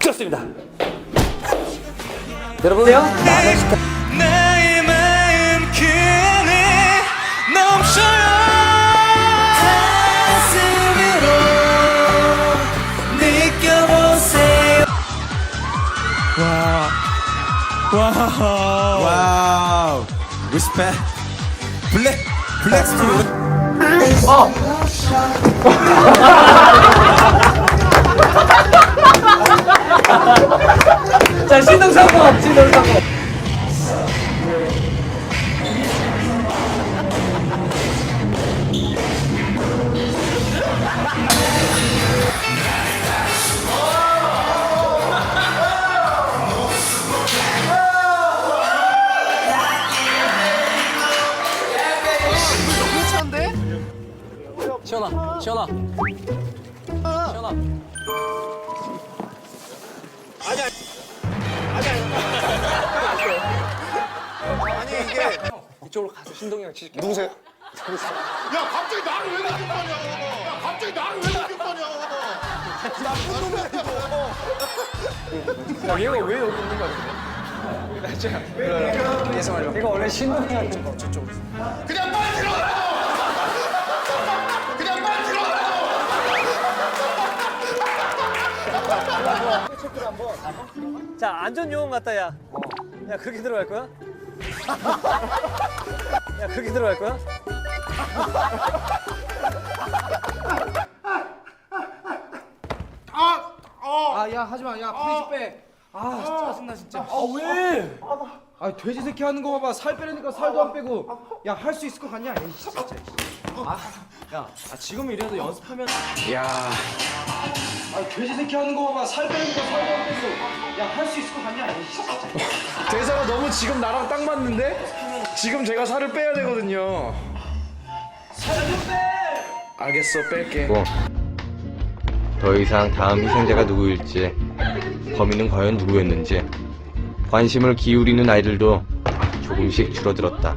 좋습니다. 여러분 나의 마음 그네 넘쳐요. 가슴으로 느껴보세요. 와우 리스펙 블랙 블랙 스토리 자 신동사고 신동사고 시원아 시원아. 시원아. 이쪽으로 가서 신동이 형 치실게. 누구세요? 야 갑자기 나를 왜 공격하냐 야 갑자기 나를 왜 공격하냐 야 얘가 왜 여기 있는 거야? 나 진짜 왜 예상하려 얘가 원래 신동이 거. 저쪽 그냥 빨리 들어가 자 안전 요원 같다 야. 야 그렇게 들어갈 거야? 야 그렇게 들어갈 거야? 아야 하지 마. 야 프리즈 빼 아 짜증나 진짜. 아 왜? 아 돼지 새끼 하는 거 봐봐. 살 빼려니까 살도 안 빼고. 야 할 수 있을 것 같냐? 에이 진짜. 야 아, 지금 이래도 연습하면 아 돼지 새끼 하는 거 봐봐 살 빼려니까 살도 안 빼고 야할 수 있을 것 같냐 진짜 대사가 너무 지금 나랑 딱 맞는데? 지금 제가 살을 빼야 되거든요. 살좀 빼! 알겠어, 뺄게. 고. 더 이상 다음 희생자가 누구일지, 범인은 과연 누구였는지, 관심을 기울이는 아이들도 조금씩 줄어들었다.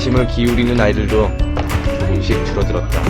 관심을 기울이는 아이들도 조금씩 줄어들었다.